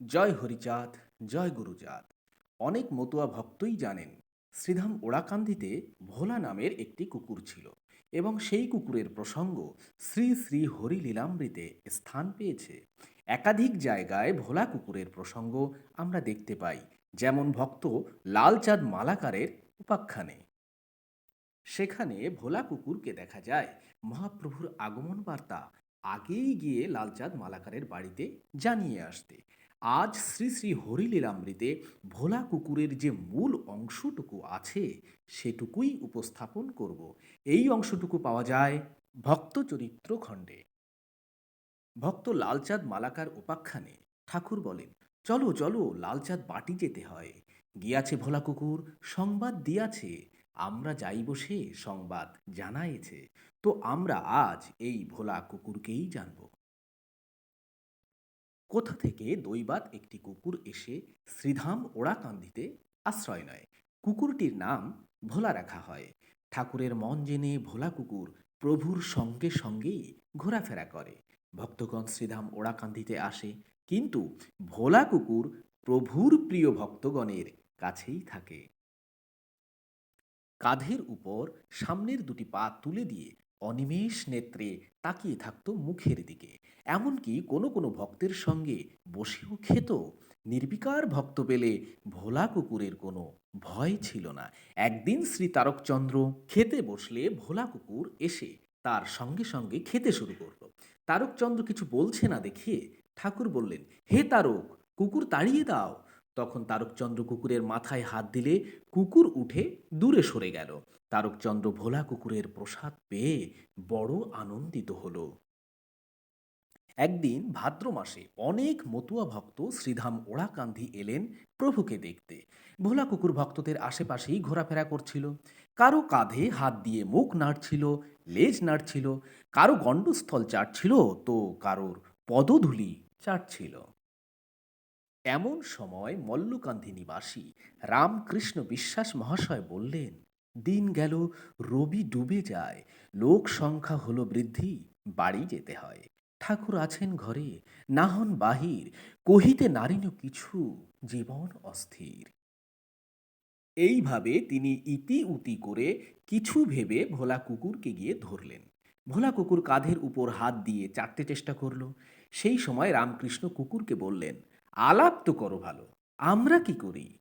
জয় হরিচাঁদ, জয় গুরুচাঁদ অনেক মতুয়া ভক্তই জানেন, শ্রীধাম ওড়াকান্দিতে ভোলা নামের একটি কুকুর ছিল এবং সেই কুকুরের প্রসঙ্গ শ্রী শ্রী হরি স্থান পেয়েছে। একাধিক জায়গায় ভোলা কুকুরের প্রসঙ্গ আমরা দেখতে পাই, যেমন ভক্ত লালচাঁদ মালাকারের উপাখ্যানে। সেখানে ভোলা কুকুরকে দেখা যায়, মহাপ্রভুর আগমন বার্তা আগেই গিয়ে লালচাঁদ মালাকারের বাড়িতে জানিয়ে আসতে। আজ শ্রী শ্রী হরিলীলামৃতে ভোলা কুকুরের যে মূল অংশটুকু আছে, সেটুকুই উপস্থাপন করব। এই অংশটুকু পাওয়া যায় ভক্ত চরিত্র খণ্ডে ভক্ত লালচাঁদ মালাকার উপাখ্যানে ঠাকুর বলেন, চলো চলো, লালচাঁদ বাটি যেতে হয়। গিয়াছে ভোলা কুকুর, সংবাদ দিয়াছে। আমরা যাইব সে সংবাদ জানায়েছে তো আমরা আজ এই ভোলা কুকুরকেই জানব। কোথা থেকে দৈবাত একটি কুকুর এসে শ্রীধাম ওড়াকান্দিতে আশ্রয় নেয়? কুকুরটির নাম ভোলা রাখা হয়। ঠাকুরের মন জেনে ভোলা কুকুর প্রভুর সঙ্গে সঙ্গেই ঘোরাফেরা করে। ভক্তগণ শ্রীধাম ওড়াকান্দিতে আসে, কিন্তু ভোলা কুকুর প্রভুর প্রিয় ভক্তগণের কাছেই থাকে। কাঁধের উপর সামনের দুটি পা তুলে দিয়ে অনিমেষ নেত্রে তাকিয়ে থাকত মুখের দিকে। এমনকি কোনো কোনো ভক্তের সঙ্গে বসেও খেত। নির্বিকার ভক্ত পেলে ভোলা কুকুরের কোনো ভয় ছিল না। একদিন শ্রী তারকচন্দ্র খেতে বসলে ভোলা কুকুর এসে তার সঙ্গে সঙ্গে খেতে শুরু করল। তারকচন্দ্র কিছু বলছে না দেখিয়ে ঠাকুর বললেন, হে তারক, কুকুর তাড়িয়ে দাও। তখন তারকচন্দ্র কুকুরের মাথায় হাত দিলে কুকুর উঠে দূরে সরে গেল। তারকচন্দ্র ভোলা কুকুরের প্রসাদ পেয়ে বড় আনন্দিত হলো। একদিন ভাদ্র মাসে অনেক মতুয়া ভক্ত শ্রীধাম ওড়াকান্দি এলেন প্রভুকে দেখতে। ভোলা কুকুর ভক্তদের আশেপাশেই ঘোরাফেরা করছিল। কারও কাঁধে হাত দিয়ে মুখ নাড়ছিল, লেজ নাড়ছিল, কারও গণ্ডস্থল চাটছিল তো কারোর পদধূলি চাটছিল। এমন সময় মল্লকান্দি নিবাসী রামকৃষ্ণ বিশ্বাস মহাশয় বললেন, দিন গেল, রবি ডুবে যায়, লোক সংখ্যা হলো বৃদ্ধি, বাড়ি যেতে হয়। ঠাকুর আছেন ঘরে না হন বাহির, কহিতে নারিন কিছু, জীবন অস্থির এইভাবে তিনি ইতি উতি করে কিছু ভেবে ভোলা কুকুরকে গিয়ে ধরলেন। ভোলা কুকুর কাঁধের উপর হাত দিয়ে চাটতে চেষ্টা করল। সেই সময় রামকৃষ্ণ কুকুরকে বললেন আলাপ তো করো ভালো, আমরা কি করি?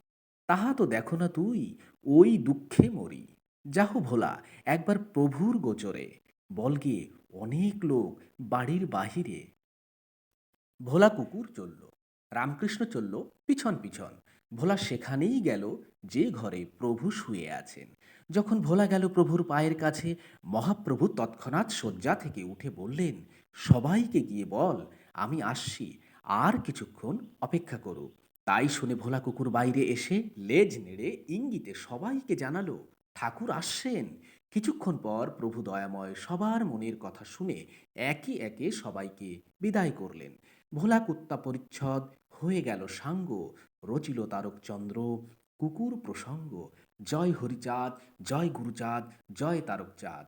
তাহা তো দেখো না তুই, ওই দুঃখে মরি। যাহ ভোলা, একবার প্রভুর গোচরে, বল গিয়ে অনেক লোক বাড়ির বাহিরে। ভোলা কুকুর চলল, রামকৃষ্ণ চলল পিছন পিছন। ভোলা সেখানেই গেল, যে ঘরে প্রভু শুয়ে আছেন। যখন ভোলা গেল প্রভুর পায়ের কাছে, মহাপ্রভু তৎক্ষণাৎ শয্যা থেকে উঠে বললেন, সবাইকে গিয়ে বল, আমি আসছি। আর কিছুক্ষণ অপেক্ষা করো তাই শুনে ভোলা কুকুর বাইরে এসে লেজ নেড়ে ইঙ্গিতে সবাইকে জানালো, ঠাকুর আসছেন। কিছুক্ষণ পর প্রভু দয়াময় সবার মনের কথা শুনে একে একে সবাইকে বিদায় করলেন। ভোলা কুত্তা পরিচ্ছদ হয়ে গেল সাঙ্গ, রচিল তারকচন্দ্র, কুকুর প্রসঙ্গ, জয় হরিচাঁদ, জয় গুরুচাঁদ, জয় তারকচাঁদ।